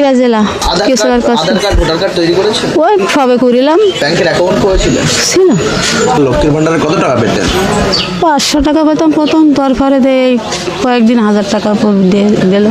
পুরুলিয়া জেলা আধার কেশোয়ার কার্ড কাছে। আধার card voter card তৈরি করেছেন? ওই সবে করিলাম। ব্যাংকের অ্যাকাউন্ট করেছিলেন ছিল। লক্ষ্মীর ভান্ডারে কত টাকা পেতেন? পাঁচশো টাকা পেতাম প্রথম তারপরে দেয় কয়েকদিন হাজার টাকা দিয়ে গেল।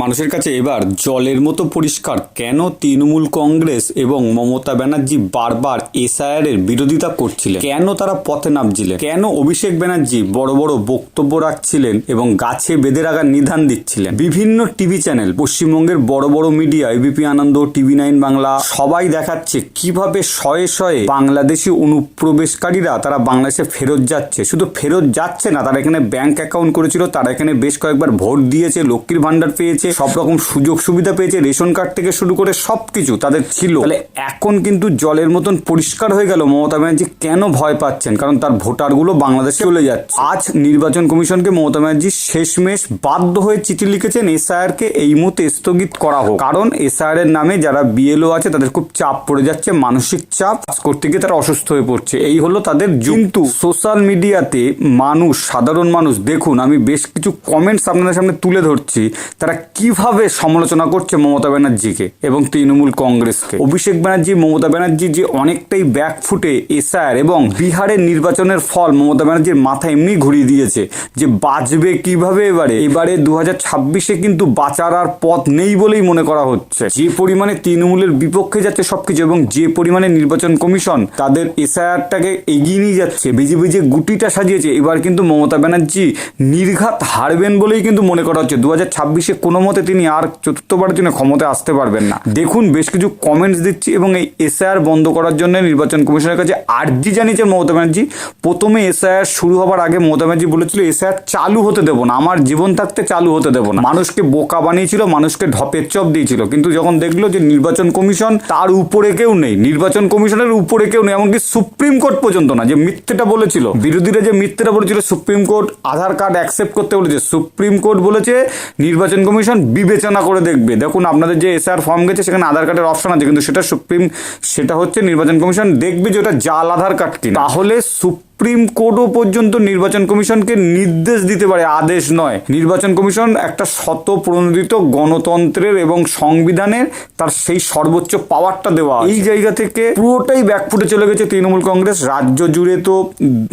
মানুষের কাছে এবার জলের মতো পরিষ্কার। কেন তৃণমূল কংগ্রেস এবং মমতা ব্যানার্জি বারবার এসআইআর এর বিরোধিতা করছিলেন? কেন তারা পথে নামছিলেন? কেন অভিষেক ব্যানার্জি বড় বড় বক্তব্য রাখছিলেন এবং গাছে বেঁধে রাখার নিধান দিচ্ছিলেন? বিভিন্ন টিভি চ্যানেল, পশ্চিমবঙ্গের বড় বড় media ABP Ananda, TV nine Bangla, সবাই দেখাচ্ছে কীভাবে শয়ে শয়ে বাংলাদেশি অনুপ্রবেশকারীরা তারা বাংলাদেশে ফেরত যাচ্ছে। শুধু ফেরত যাচ্ছে না, তারা এখানে ব্যাংক অ্যাকাউন্ট করেছিল, তারা এখানে বেশ কয়েকবার ভোট দিয়েছে, লক্ষ্মীর ভান্ডার পেয়েছে সব রকম সুযোগ সুবিধা পেয়েছে, রেশন কার্ড থেকে শুরু করে সব কিছু তাদের ছিল। তাহলে এখন কিন্তু জলের মতন পরিষ্কার হয়ে গেল মমতা ব্যানার্জি, কেন ভয় পাচ্ছেন? কারণ তার ভোটারগুলো বাংলাদেশে চলে যাচ্ছে। আজ নির্বাচন কমিশনকে মমতা ব্যানার্জি শেষমেশ বাধ্য হয়ে চিঠি লিখেছেন এসআইআর কে এই মুহূর্তে স্থগিত করা হোক। কারণ এসআইআর এর নামে যারা বিএলও আছে, তাদের খুব চাপ পড়ে যাচ্ছে, মানসিক চাপ করতে গিয়ে তারা অসুস্থ হয়ে পড়ছে। এই হলো তাদের কিন্তু সোশ্যাল মিডিয়াতে মানুষ, সাধারণ মানুষ, দেখুন, আমি বেশ কিছু কমেন্টস আপনাদের সামনে তুলে ধরছি। তারা কীভাবে সমালোচনা করছে মমতা ব্যানার্জিকে এবং তৃণমূল কংগ্রেসকে? অভিষেক ব্যানার্জি, মমতা ব্যানার্জি যে অনেকটাই ব্যাক ফুটে এসআর এবং বিহারের নির্বাচনের ফল মমতা ব্যানার্জির মাথা এমনি ঘুরিয়ে দিয়েছে যে বাঁচবে কীভাবে এবারে? এবারে দু ছাব্বিশে কিন্তু বাঁচার আর পথ নেই বলেই মনে করা হচ্ছে। যে পরিমাণে তৃণমূলের বিপক্ষে যাচ্ছে সবকিছু এবং যে পরিমাণে নির্বাচন কমিশন তাদের এসআইআরটাকে এগিয়ে নিয়ে যাচ্ছে বিজেপি যে গুটিটা সাজিয়েছে, এবার কিন্তু মমতা ব্যানার্জি নির্ঘাত হারবেন বলেই কিন্তু মনে করা হচ্ছে। দু হাজার ছাব্বিশে কোনো মতে তিনি আর চতুর্থবারের জন্য ক্ষমতায় আসতে পারবেন না। দেখুন, বেশ কিছু কমেন্টস দিচ্ছি এবং এই এসআইআর বন্ধ করার জন্য নির্বাচন কমিশনের কাছে আর্জি জানিয়েছে মমতা ব্যানার্জি। প্রথমে এসআইআর শুরু হবার আগে মমতা ব্যানার্জি বলেছিল এসআইআর চালু হতে দেবো না, আমার জীবন থাকতে চালু হতে দেবো না। মানুষকে বোকা বানিয়েছিল, মানুষকে ঢপের চপ দিয়েছিল। কিন্তু যখন দেখল যে নির্বাচন কমিশন তার উপরে কেউ নেই, নির্বাচন কমিশনের উপরে কেউ নেই, এমনকি সুপ্রিম কোর্ট পর্যন্ত না, যে মিথ্যেটা বলেছিল, বিরোধীরা যে মিথ্যেটা বলেছিল, supreme court Aadhaar card accept করতে বলেছে, সুপ্রিম কোর্ট বলেছে, নির্বাচন কমিশন বিবেচনা করে দেখবে। দেখুন, আপনাদের যে এসআর ফর্ম গেছে, সেখানে আধার কার্ডের অপশন আছে, কিন্তু সেটা সুপ্রিম সেটা হচ্ছে নির্বাচন কমিশন দেখবে যে ওটা জাল আধার কার্ড কিনা। তাহলে সুপ্রিম কোর্টও পর্যন্ত নির্বাচন কমিশনকে নির্দেশ দিতে পারে, আদেশ নয়। নির্বাচন কমিশন একটা শত প্রণোদিত গণতন্ত্রের এবং সংবিধানের তার সেই সর্বোচ্চ পাওয়ারটা দেওয়া এই জায়গা থেকে পুরোটাই ব্যাকফুটে চলে গেছে তৃণমূল কংগ্রেস। রাজ্য জুড়ে তো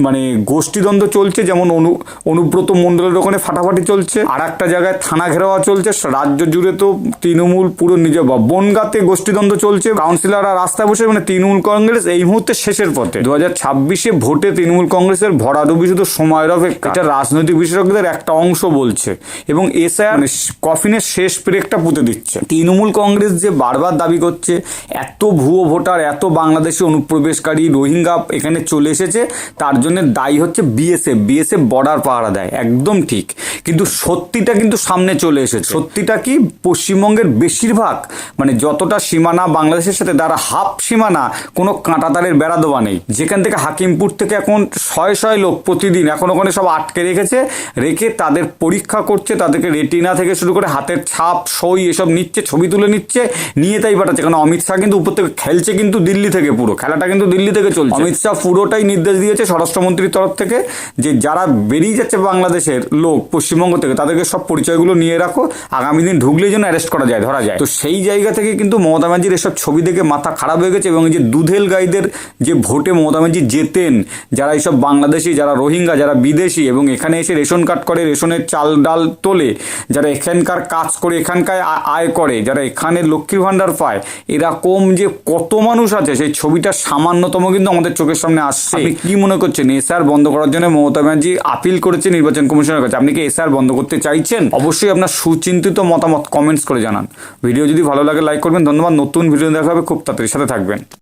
মানে গোষ্ঠীদ্বন্দ্ব চলছে, যেমন অনু, অনুব্রত মণ্ডলের ওখানে ফাটাফাটি চলছে। আর একটা জায়গায় থানা ঘেরাওয়া চলছে। রাজ্য জুড়ে তো তৃণমূল পুরো নিজে বনগাতে গোষ্ঠীদ্বন্দ্ব চলছে। কাউন্সিলর আর রাস্তায় বসে মানে তৃণমূল কংগ্রেস এই মুহূর্তে শেষের পথে। দু হাজার ছাব্বিশে ভোটে তৃণমূল কংগ্রেসের ভরাডুবি শুধু সময়ের অপেক্ষা। এটা রাজনৈতিক বিশেষজ্ঞদের একটা অংশ বলছে এবং এসআই মানে কফিনের শেষ ব্রেকটা পুঁতে দিচ্ছে। তৃণমূল কংগ্রেস যে বারবার দাবি করছে, এত ভুয়ো ভোটার, এত বাংলাদেশি অনুপ্রবেশকারী রোহিঙ্গা এখানে চলে এসেছে, তার জন্য দায়ী হচ্ছে বিএসএফ। বিএসএফ বর্ডার পাহারা দেয়, একদম ঠিক। কিন্তু সত্যিটা কিন্তু সামনে চলে এসেছে। সত্যিটা কি? পশ্চিমবঙ্গের বেশিরভাগ মানে যতটা সীমানা বাংলাদেশের সাথে, তারা হাফ সীমানা কোনো কাঁটাতারের বেড়া দেওয়া নেই। যেখান থেকে হাকিমপুর থেকে এখন শয়ে শয়ে লোক প্রতিদিন, এখন ওখানে সব আটকে রেখেছে, রেখে তাদের পরীক্ষা করছে, তাদেরকে রেটিনা থেকে শুরু করে হাতের ছাপ, সই এসব নিচ্ছে, ছবি তুলে নিচ্ছে, নিয়ে তাই পাঠাচ্ছে। কারণ অমিত শাহ কিন্তু উপর থেকে খেলছে কিন্তু দিল্লি থেকে পুরো, খেলাটা কিন্তু দিল্লি থেকে চলছে। অমিত শাহ পুরোটাই নির্দেশ দিয়েছে স্বরাষ্ট্রমন্ত্রীর তরফ থেকে যে যারা বেরিয়ে যাচ্ছে বাংলাদেশের লোক পশ্চিমবঙ্গ থেকে, তাদেরকে সব পরিচয়গুলো নিয়ে রাখো, আগামী দিন ঢুকলেই যেন অ্যারেস্ট করা যায়, ধরা যায়। তো সেই জায়গা থেকে কিন্তু মমতা ব্যানার্জির এসব ছবি দেখে মাথা খারাপ হয়ে গেছে এবং যে দুধেল গাইদের যে ভোটে মমতা ব্যানার্জি জেতেন, যারা এইসব বাংলাদেশি যারা রোহিঙ্গা যারা বিদেশি এবং এখানে এসে রেশন কার্ড করে রেশনের চাল ডাল তোলে যারা এখানকার কাজ করে এখানকার আয় করে যারা এখানে লক্ষ্মীর ভাণ্ডার পায় এরকম যে কত মানুষ আছে সেই ছবিটা সামান্যতম কিন্তু আমাদের চোখের সামনে আসছে। আপনি কি মনে করছেন এসআর বন্ধ করার জন্য মমতা ব্যানার্জি আপিল করেছে নির্বাচন কমিশনের কাছে? আপনি কি এসআর বন্ধ করতে চাইছেন? অবশ্যই আপনার সুচিন্তিত মতামত কমেন্টস করে জানান। ভিডিও যদি ভালো লাগে লাইক করবেন। ধন্যবাদ। নতুন ভিডিও দেখা হবে খুব তাড়াতাড়ি। সাথে থাকবেন।